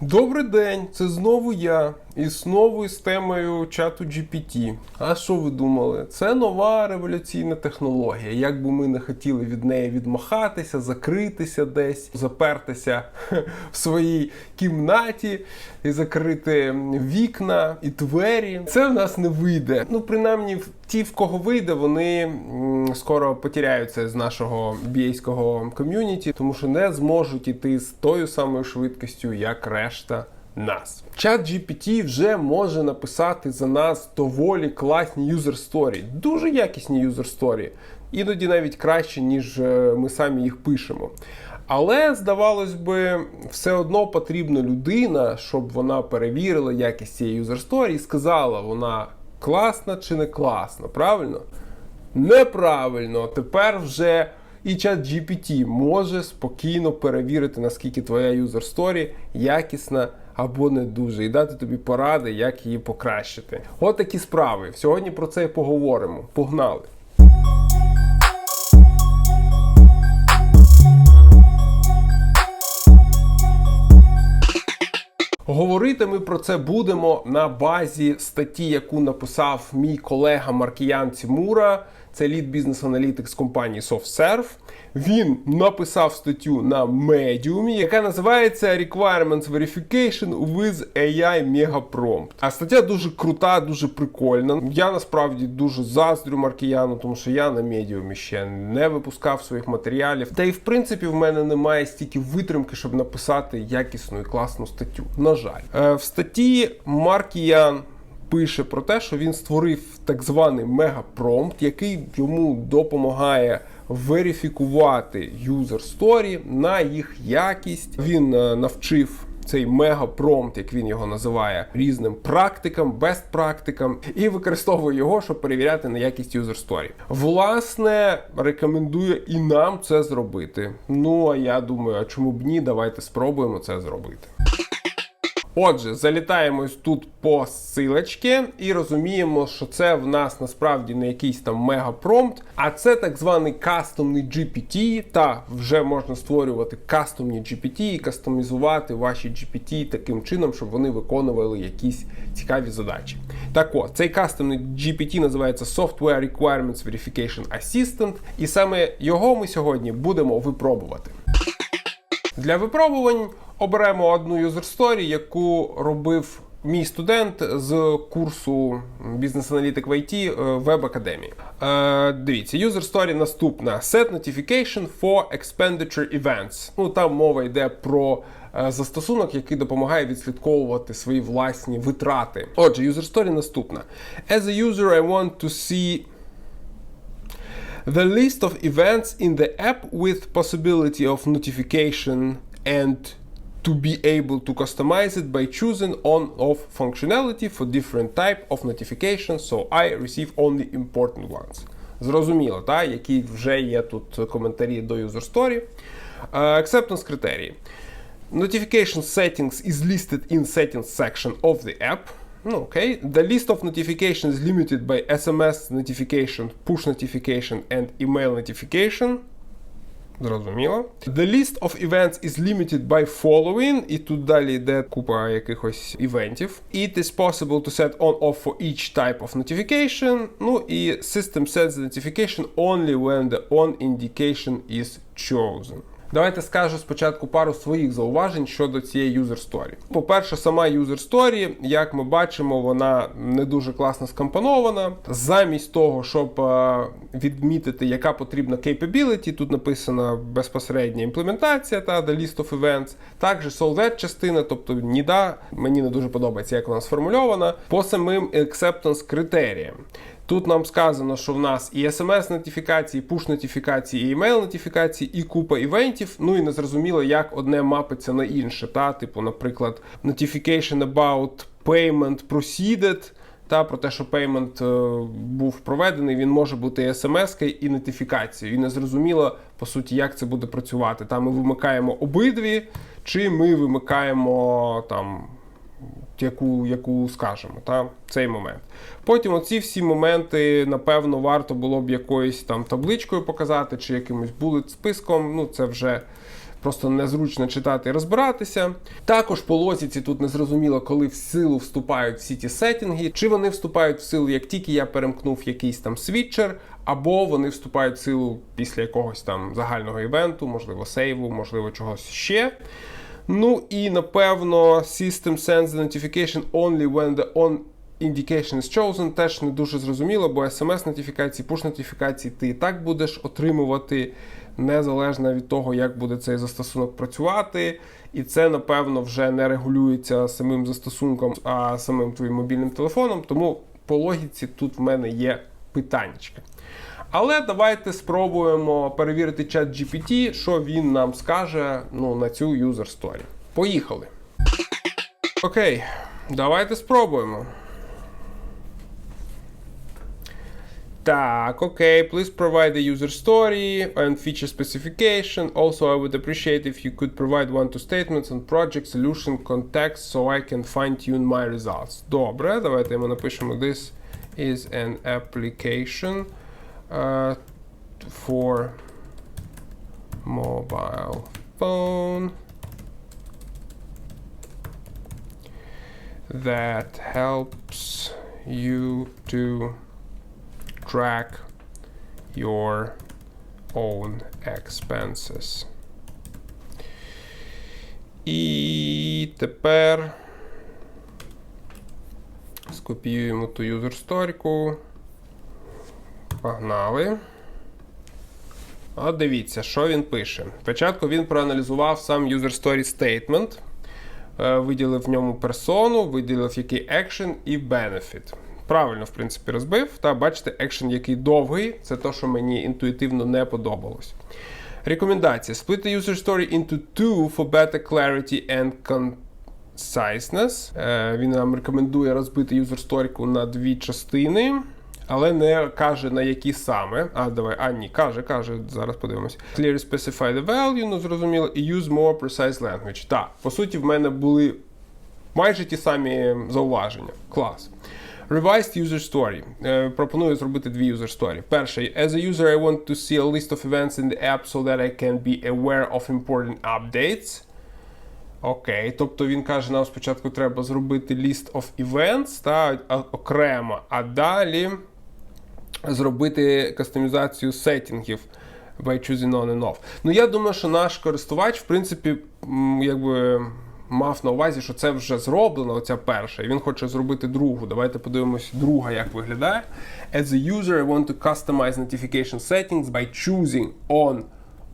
Добрий день, це знову я. І знову з темою чату GPT. А що ви думали? Це нова революційна технологія. Як би ми не хотіли від неї відмахатися, закритися десь, запертися в своїй кімнаті і закрити вікна і двері. Це в нас не вийде. Ну, принаймні, ті, в кого вийде, вони скоро потеряються з нашого бійського ком'юніті, тому що не зможуть іти з тою самою швидкістю, як решта нас. Чат GPT вже може написати за нас доволі класні юзер сторі, дуже якісні юзер сторі, іноді навіть краще, ніж е, ми самі їх пишемо. Але, здавалось би, все одно потрібна людина, щоб вона перевірила якість цієї юзер сторі і сказала, вона класна чи не класна, правильно? Неправильно. Тепер вже і чат GPT може спокійно перевірити, наскільки твоя юзер сторі якісна або не дуже, і дати тобі поради, як її покращити. От такі справи. Сьогодні про це і поговоримо. Погнали! Говорити ми про це будемо на базі статті, яку написав мій колега Маркіян Цімура. Це лід бізнес-аналітик з компанії SoftServe. Він написав статтю на Medium, яка називається Requirements Verification with AI Mega. А стаття дуже крута, дуже прикольна. Я насправді дуже заздрю Маркіяну, тому що я на Medium ще не випускав своїх матеріалів. Та й в принципі в мене немає стільки витримки, щоб написати якісну і класну статтю. На жаль, Е, в статті Маркіян пише про те, що він створив так званий мегапромпт, який йому допомагає верифікувати юзер сторі на їх якість. Він е, навчив. Цей мегапромпт, як він його називає, різним практикам, бест практикам, і використовує його, щоб перевіряти на якість юзер сторі. Власне, рекомендує і нам це зробити. Ну а я думаю, а чому б ні? Давайте спробуємо це зробити. Отже, залітаємо тут по ссилочці і розуміємо, що це в нас насправді не якийсь там мегапромпт, а це так званий кастомний GPT. Та вже можна створювати кастомні GPT і кастомізувати ваші GPT таким чином, щоб вони виконували якісь цікаві задачі. Так от, цей кастомний GPT називається Software Requirements Verification Assistant, і саме його ми сьогодні будемо випробувати. Для випробувань оберемо одну юзер сторі, яку робив мій студент з курсу бізнес-аналітик в IT Web Академії. Е, дивіться, юзер сторі наступна: Set notification for expenditure events. Ну там мова йде про е, застосунок, який допомагає відслідковувати свої власні витрати. Отже, юзер сторі наступна. As a user, I want to see the list of events in the app with possibility of notification and to be able to customize it by choosing on off functionality for different type of notifications so I receive only important ones. Зрозуміло, та, які вже є тут коментарі до user story. Uh, acceptance критерії. Notification settings is listed in settings section of the app. Ну, окей. The list of notifications is limited by SMS notification, push notification and email notification. Зрозуміло. The list of events is limited by following, і тут далі йде купа якихось івентів. It is possible to set on off for each type of notification. Ну і system sets the notification only when the on indication is chosen. Давайте скажу спочатку пару своїх зауважень щодо цієї юзер сторі. По-перше, сама юзер сторі, як ми бачимо, вона не дуже класно скомпонована. Замість того, щоб е, відмітити, яка потрібна capability, тут написана безпосередня імплементація та the list of events. Також solvet частина, тобто ніда, мені не дуже подобається, як вона сформульована, по самим acceptance критеріям. Тут нам сказано, що в нас і смс-нотифікації, пуш-нотифікації, і email-нотифікації, і купа івентів. Ну і не зрозуміло, як одне мапиться на інше. Та? Типу, наприклад, notification about payment proceeded. Та про те, що payment е, був проведений, він може бути смс і нотифікацією. І не зрозуміло, по суті, як це буде працювати. Та ми вимикаємо обидві, чи ми вимикаємо там яку яку скажемо, та цей момент. Потім оці всі моменти, напевно, варто було б якоюсь там табличкою показати, чи якимось булет списком. Ну, це вже просто незручно читати і розбиратися. Також по логіці тут не зрозуміло, коли в силу вступають всі ті сеттинги, чи вони вступають в силу, як тільки я перемкнув якийсь там світчер, або вони вступають в силу після якогось там загального івенту, можливо, сейву, можливо, чогось ще. Ну і напевно, System sends notification only when the on indication is chosen. Теж не дуже зрозуміло, бо SMS-нотифікації, push-нотифікації ти і так будеш отримувати незалежно від того, як буде цей застосунок працювати. І це, напевно, вже не регулюється самим застосунком, а самим твоїм мобільним телефоном. Тому по логіці тут в мене є питаннячка. Але давайте спробуємо перевірити чат GPT, що він нам скаже ну, на цю user story. Поїхали. Окей, давайте спробуємо. Так, окей, please provide the user story and feature specification. Also, I would appreciate if you could provide one to statements on project solution context so I can fine-tune my results. Добре, давайте йому напишемо This is an application uh, for mobile phone that helps you to track your own expenses. І тепер скопіюємо ту юзер сторіку. Погнали. От дивіться, що він пише. Спочатку він проаналізував сам user story statement, е, виділив в ньому персону, виділив який екшен і benefit. Правильно, в принципі, розбив. Та бачите, екшен, який довгий, це те, що мені інтуїтивно не подобалось. Рекомендація: Split the user story into two for better clarity and conciseness. Е, Він нам рекомендує розбити user сторіку на дві частини. Але не каже на які саме. А, давай, а ні, каже, каже, зараз подивимось. Clearly specify the value, ну зрозуміло, і use more precise language. Так, по суті, в мене були майже ті самі зауваження. Клас. Revised user story. Е, пропоную зробити дві user story. Перший. As a user, I want to see a list of events in the app so that I can be aware of important updates. Окей, тобто він каже, нам спочатку треба зробити list of events та окремо, а далі зробити кастомізацію сеттінгів by choosing on and off. Ну я думаю, що наш користувач, в принципі, якби мав на увазі, що це вже зроблено, оця перша, і він хоче зробити другу. Давайте подивимось, друга як виглядає. As a user, I want to customize notification settings by choosing on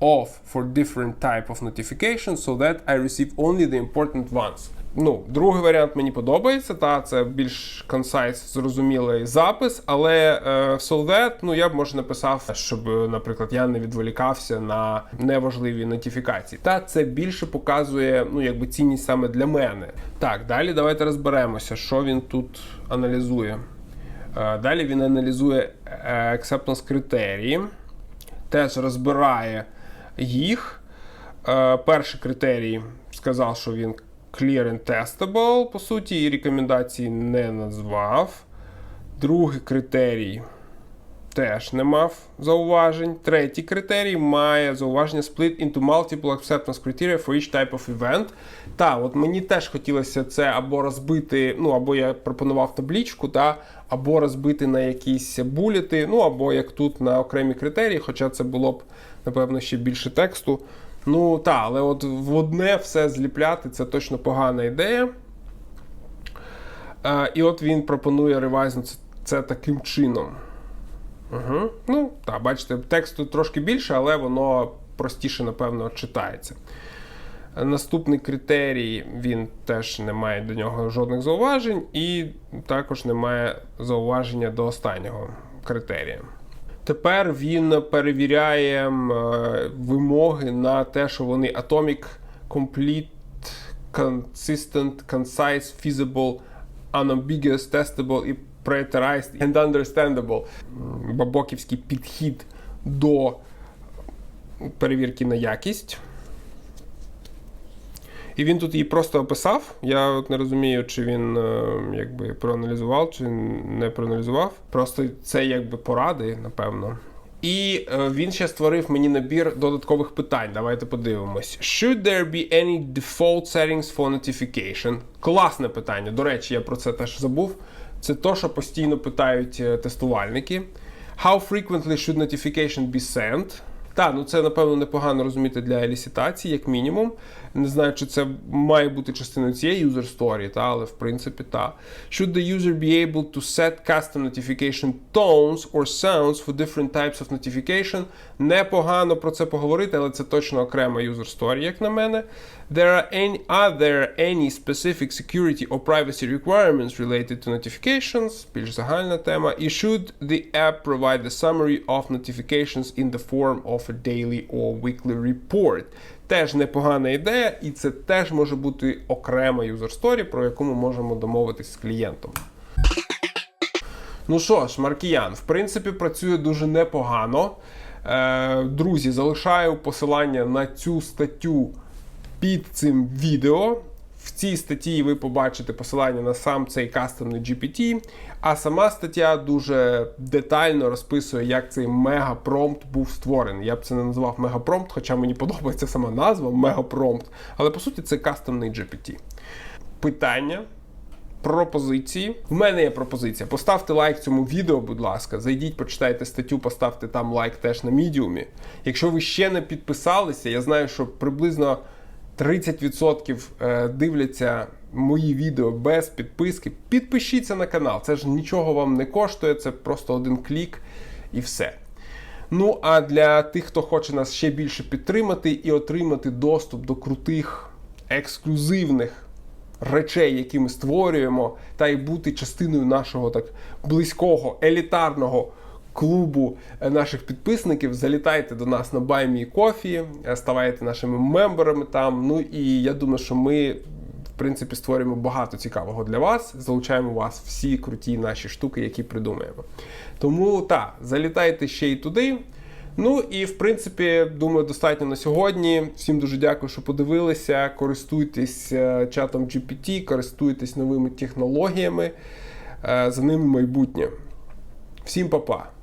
off for different type of notifications so that I receive only the important ones. Ну, другий варіант мені подобається, та це більш concise, зрозумілий запис, але е, that, ну я б може написав, щоб, е, наприклад, я не відволікався на неважливі нотифікації. Та це більше показує ну, якби цінність саме для мене. Так, далі давайте розберемося, що він тут аналізує. Е, Далі він аналізує е, acceptance критерії, теж розбирає їх. Е, Перший критерій сказав, що він clear and testable, по суті, і рекомендації не назвав. Другий критерій теж не мав зауважень. Третій критерій має зауваження split into multiple acceptance criteria for each type of event. Та, от мені теж хотілося це або розбити, ну або я пропонував таблічку, та, або розбити на якісь булети, ну або як тут на окремі критерії, хоча це було б, напевно, ще більше тексту. Ну так, але от в одне все зліпляти це точно погана ідея. Е, і от він пропонує ревайзнути це, таким чином. Угу. Ну, так, бачите, тексту трошки більше, але воно простіше, напевно, читається. Наступний критерій, він теж не має до нього жодних зауважень, і також немає зауваження до останнього критерія. Тепер він перевіряє е, вимоги на те, що вони Atomic, Complete, Consistent, Concise, Feasible, Unambiguous, Testable і Prioritized and Understandable. Бабоківський підхід до перевірки на якість. І він тут її просто описав. Я от не розумію, чи він е, якби проаналізував, чи не проаналізував. Просто це якби поради, напевно. І е, він ще створив мені набір додаткових питань. Давайте подивимось. Should there be any default settings for notification? Класне питання. До речі, я про це теж забув. Це то, що постійно питають е, тестувальники. How frequently should notification be sent? Так, ну це напевно непогано розуміти для елісітації, як мінімум. Не знаю, чи це має бути частиною цієї user story, та, але в принципі та. Should the user be able to set custom notification tones or sounds for different types of notification? Непогано про це поговорити, але це точно окрема user story, як на мене. There are any, are there any specific security or privacy requirements related to notifications? Більш загальна тема. І should the app provide a summary of notifications in the form of a daily or weekly report? Теж непогана ідея, і це теж може бути окрема user story, про яку ми можемо домовитись з клієнтом. Ну що ж, Маркіян, в принципі, працює дуже непогано. Е, друзі, залишаю посилання на цю статтю під цим відео. В цій статті ви побачите посилання на сам цей кастомний GPT, а сама стаття дуже детально розписує, як цей мегапромпт був створений. Я б це не назвав мегапромпт, хоча мені подобається сама назва мегапромпт. Але по суті це кастомний GPT. Питання, пропозиції. В мене є пропозиція. Поставте лайк цьому відео, будь ласка. Зайдіть, почитайте статтю, поставте там лайк теж на мідіумі. Якщо ви ще не підписалися, я знаю, що приблизно 30% е, дивляться мої відео без підписки. Підпишіться на канал. Це ж нічого вам не коштує, це просто один клік і все. Ну, а для тих, хто хоче нас ще більше підтримати і отримати доступ до крутих ексклюзивних речей, які ми створюємо, та й бути частиною нашого так близького елітарного клубу е, наших підписників. Залітайте до нас на BuyMeCoffee, е, ставайте нашими мемберами там. Ну і я думаю, що ми. В принципі, створюємо багато цікавого для вас. Залучаємо вас всі круті наші штуки, які придумаємо. Тому так, залітайте ще й туди. Ну і в принципі, думаю, достатньо на сьогодні. Всім дуже дякую, що подивилися. Користуйтесь е, чатом GPT, користуйтесь новими технологіями. За ними майбутнє. Всім па-па!